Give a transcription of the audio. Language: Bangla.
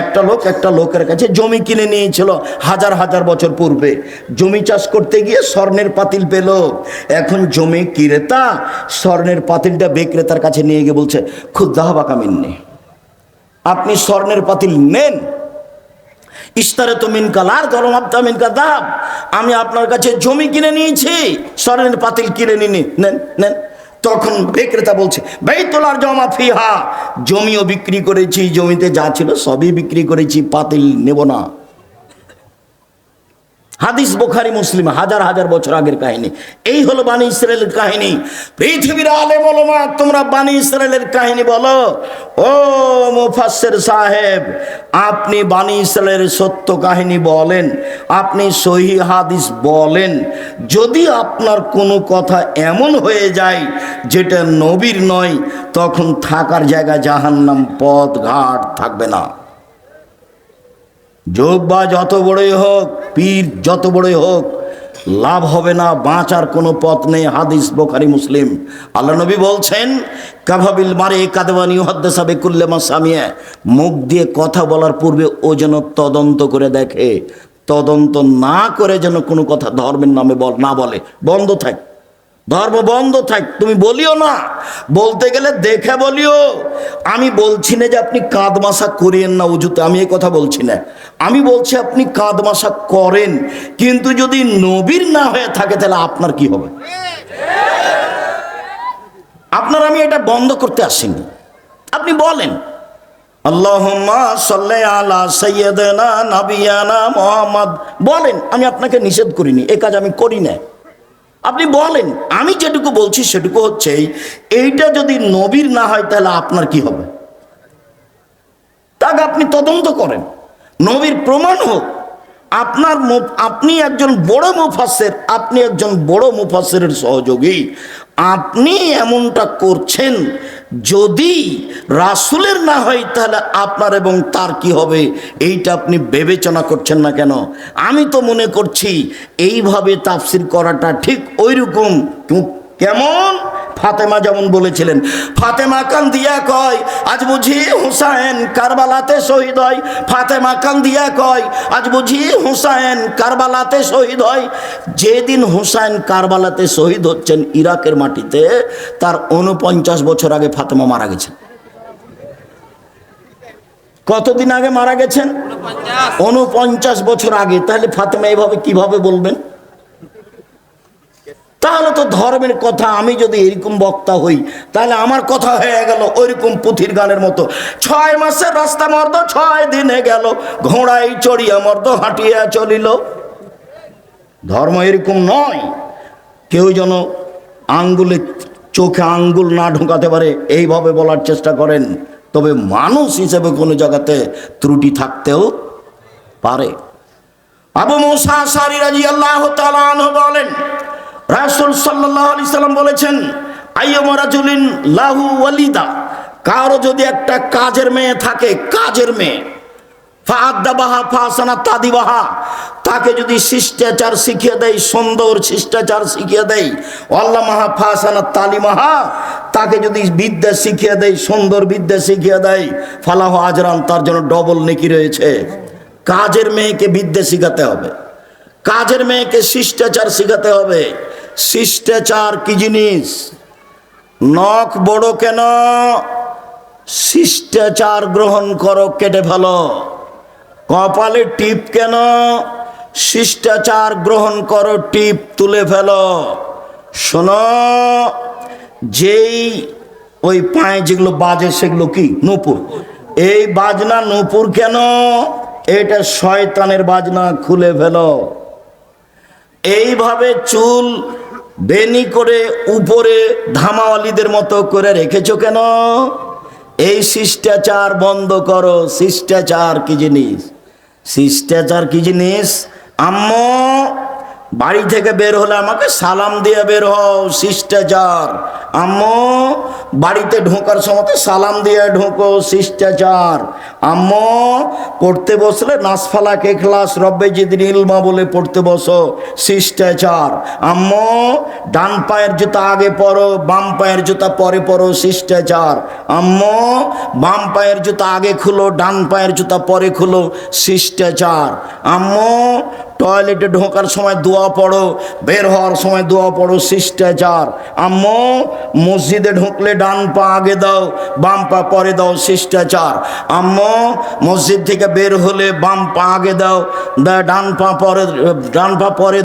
একটা লোক একটা লোকের কাছে জমি কিনে নিয়েছিল হাজার হাজার বছর পূর্বে। জমি চাষ করতে গিয়ে স্বর্ণের পাতিল পেল। এখন জমি ক্রেতা স্বর্ণের পাতিলটা বিক্রেতার কাছে নিয়ে গিয়ে বলছে ক্ষুদ্দাহ বাকামিন্নি আপনি স্বর্ণের পাতিল নেন। ইস্তারে তো মিনকাল আর গরম আবদা মিনকা দাব আমি আপনার কাছে জমি কিনে নিয়েছি, স্বর্ণের পাতিল কিনে নিনি নেন নেন। তখন বিক্রেতা বলছে বেতলার জমা ফিহা। জমিও বিক্রি করেছি, জমিতে যা ছিল সবই বিক্রি করেছি, পাতিল নেব না। হাদিস বোখারি, মুসলিম, হাজার হাজার বছর আগের কাহিনী। এই হলো বাণী ইসরায়েলের কাহিনী। পৃথিবীর আলে বলো মা তোমরা বাণী ইসরায়েলের কাহিনী বলো। ও মুফাসসির সাহেব, আপনি বানী ইসরায়েলের সত্য কাহিনী বলেন, আপনি সহি হাদিস বলেন। যদি আপনার কোনো কথা এমন হয়ে যায় যেটা নবীর নয়, তখন থাকার জায়গা জাহান্নাম পথ ঘাট থাকবে না। যোগ বা যত বড়ই হোক, পীর যত বড়ই হোক, লাভ হবে না, বাঁচার কোনো পথ নেই, হাদিস বোখারি মুসলিম। আল্লাহ নবী বলছেন, কাভাবিল মারে কাদেবানি হদ্দেসাবে কুল্লেমা সামিয়া মুখ দিয়ে কথা বলার পূর্বে ও যেন তদন্ত করে দেখে তদন্ত না করে যেন কোনো কথা ধর্মের নামে বল না বলে। বন্ধ থাক। ধর্ম বন্ধ থাক। তুমি বলিও না। বলতে গেলে দেখে বলিও। আমি বলছি না যে আপনি কাঁদ মাসা করিয়েন না উজুতে আমি এই কথা বলছি না। আমি বলছি আপনি কাঁদ মাসা করেন। কিন্তু যদি নবীর না হয়ে থাকে, তাহলে আপনার কি হবে? আপনার আমি এটা বন্ধ করতে আসিনি। আপনি বলেন। বলেন, আমি আপনাকে নিষেধ করিনি, এ কাজ আমি করি না আপনি বলেন, আমি যেটুকু বলছি সেটুকু হচ্ছে এইটা যদি নবীর না হয় তাহলে আপনার কি হবে? তাকে আপনি তদন্ত করেন। নবীর প্রমাণ হোক, আপনার আপনি একজন বড় মুফাসের আপনি একজন বড় মুফাসের সহযোগী। আপনি এমনটা করছেন যদি রাসুলের না হয়, তাহলে আপনার এবং তার কি হবে? এইটা আপনি বিবেচনা করছেন না কেন? আমি তো মনে করছি, এইভাবে তাফসির করাটা ঠিক ওই রকম কেমন? ফাতেমা যেমন বলেছিলেন ফাতেমা কান দিয়া কয় আজ বুঝি হুসাইন কারবালাতে শহীদ হয়। ফাতেমা কান দিয়া কয় আজ বুঝি হুসাইন কারবালাতে শহীদ হয়। যেদিন হুসাইন কারবালাতে শহীদ হচ্ছেন ইরাকের মাটিতে তার উনপঞ্চাশ বছর আগে ফাতেমা মারা গেছেন। কতদিন আগে মারা গেছেন? উনপঞ্চাশ বছর আগে। তাহলে ফাতেমা এইভাবে কীভাবে বলবেন? তাহলে তো ধর্মের কথা আমি যদি এরকম বক্তা হই, তাহলে আমার কথা হয়ে গেল ওইরকম পুথির গানের মতো। ছয় মাসের রাস্তা মর্দ, ছয় দিনে গেল ঘোড়াই চড়িয়া মর্দ হাঁটিয়া চলিল। ধর্ম এরকম নয়। কেউ যেন আঙ্গুলে, চোখে আঙ্গুল না ঢোকাতে পারে, এইভাবে বলার চেষ্টা করেন। তবে মানুষ হিসেবে কোনো জায়গাতে ত্রুটি থাকতেও পারে। আবু মুসা সারি রাজি আল্লাহ রাসুল সাল্লাহ সাল্লাম বলেছেন আইয়মরাজুলিন লাহু ওয়ালিদা কারও যদি একটা কাজের মেয়ে থাকে, কাজের মেয়ে ফাহাদ্দাবাহা ফাহাসানা তাদিবাহা, তাকে যদি শিষ্টাচার শিখিয়ে দেয়, সুন্দর শিষ্টাচার শিখিয়ে দেয় আল্লাহ মাহা ফাহাসানা তালিমাহা, তাকে যদি বিদ্যা শিখিয়ে দেয়, সুন্দর বিদ্যা শিখিয়ে দেয়, ফালাহ আজরান, তার জন্য ডবল নেকি রয়েছে। কাজের মেয়েকে বিদ্যা শিখাতে হবে। কাজের মেয়েকে শিষ্টাচার শিখাতে হবে। শিষ্টাচার কি জিনিস? নখ বড় কেন? শিষ্টাচার গ্রহণ করো কেটে ফেলো। কপালে টিপ কেন? শিষ্টাচার গ্রহণ করো, টিপ তুলে ফেলো। শোনো, যেই ওই পায়ে যেগুলো বাজে সেগুলো কি? নূপুর। এই বাজনা নূপুর কেন? এটা শয়তানের বাজনা খুলে ফেলো। এইভাবে চুল বেনি করে উপরে ধামাওয়ালিদের মতো করে রেখেছো কেন? এই শিষ্টাচার বন্ধ করো। শিষ্টাচার কি জিনিস? শিষ্টাচার কি জিনিস? আম্মু বাড়ি থেকে বের হলে আমাকে সালাম দিয়ে বের হও, শিষ্টাচার। আম্মু, বাড়িতে ঢোকার সময় সালাম দিয়ে ঢোকো, শিষ্টাচার। আম্মু, পড়তে বসলে নাসফালা কে ক্লাস, রব্বে জিদিন ইলমা বলে পড়তে বসো, শিষ্টাচার। আম্মু, ডান পায়ের জুতা আগে পরো, বাম পায়ের জুতা পরে পরো, শিষ্টাচার। আম্মু, বাম পায়ের জুতা আগে খুলো, ডান পায়ের জুতা পরে খুলো, শিষ্টাচার। আম্মু টয়লেটে ঢোকার সময় দোয়া পড়ো, বের হওয়ার সময় দোয়া পড়ো, শিষ্টাচার। আম্ম, মসজিদে ঢুকলে ডান পা আগে দাও, বাম পা পরে দাও, শিষ্টাচার। আম্ম, মসজিদ থেকে বের হলে বাম পা আগে দাও ডান পা পরে ডান পা পরে